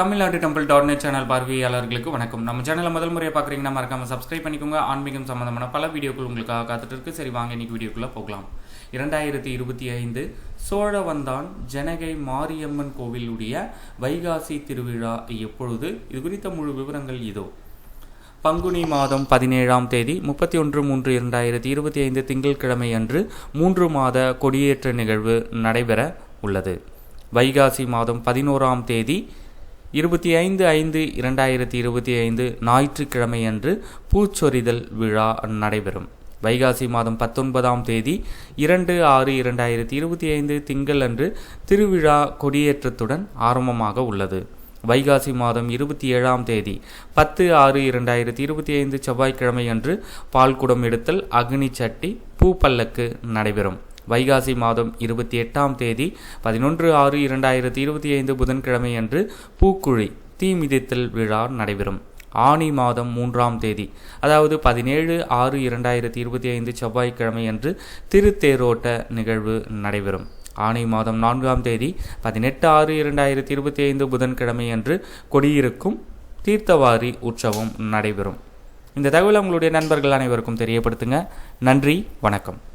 Tamil Nadu temple dot net channel பார்வையாளர்களுக்கு வணக்கம். நம்ம சேனலை முதல் முறையாக பார்க்குறீங்கன்னா மறக்காம சப்ஸ்கிரைப் பண்ணிக்கோங்க. ஆன்மீகம் சம்மந்தமான பல வீடியோக்கள் உங்களுக்காக காத்துட்டு இருக்கு. சரி வாங்க இன்னைக்கு வீடியோக்குள்ளே போகலாம். இரண்டாயிரத்தி இருபத்தி ஐந்து சோழவந்தான் ஜனகை மாரியம்மன் கோவிலுடைய வைகாசி திருவிழா எப்பொழுது? இது குறித்த முழு விவரங்கள் இதோ. பங்குனி மாதம் பதினேழாம் தேதி முப்பத்தி ஒன்று மூன்று இரண்டாயிரத்தி இருபத்தி ஐந்து திங்கட்கிழமை அன்று மூன்று மாத கொடியேற்ற நிகழ்வு நடைபெற உள்ளது. வைகாசி மாதம் பதினோராம் தேதி இருபத்தி ஐந்து ஐந்து இரண்டாயிரத்தி இருபத்தி ஐந்து ஞாயிற்றுக்கிழமை அன்று பூச்சொரிதல் விழா நடைபெறும். வைகாசி மாதம் பத்தொன்பதாம் தேதி இரண்டு ஆறு இரண்டாயிரத்தி இருபத்தி ஐந்து திங்கள் அன்று திருவிழா கொடியேற்றத்துடன் ஆரம்பமாக உள்ளது. வைகாசி மாதம் இருபத்தி ஏழாம் தேதி பத்து ஆறு இரண்டாயிரத்தி இருபத்தி ஐந்து செவ்வாய்க்கிழமை அன்று பால்குடம் எடுத்தல் அக்னி சட்டி பூப்பல்லக்கு நடைபெறும். வைகாசி மாதம் இருபத்தி எட்டாம் தேதி பதினொன்று ஆறு இரண்டாயிரத்தி இருபத்தி ஐந்து புதன்கிழமை அன்று பூக்குழி தீ மிதித்தல் விழா நடைபெறும். ஆனி மாதம் மூன்றாம் தேதி அதாவது பதினேழு ஆறு இரண்டாயிரத்தி இருபத்தி ஐந்து செவ்வாய்க்கிழமை அன்று திருத்தேரோட்ட நிகழ்வு நடைபெறும். ஆனி மாதம் நான்காம் தேதி பதினெட்டு ஆறு இரண்டாயிரத்தி இருபத்தி ஐந்து புதன்கிழமை அன்று கொடியிருக்கும் தீர்த்தவாரி உற்சவம் நடைபெறும். இந்த தகவலை உங்களுடைய நண்பர்கள் அனைவருக்கும் தெரியப்படுத்துங்க. நன்றி வணக்கம்.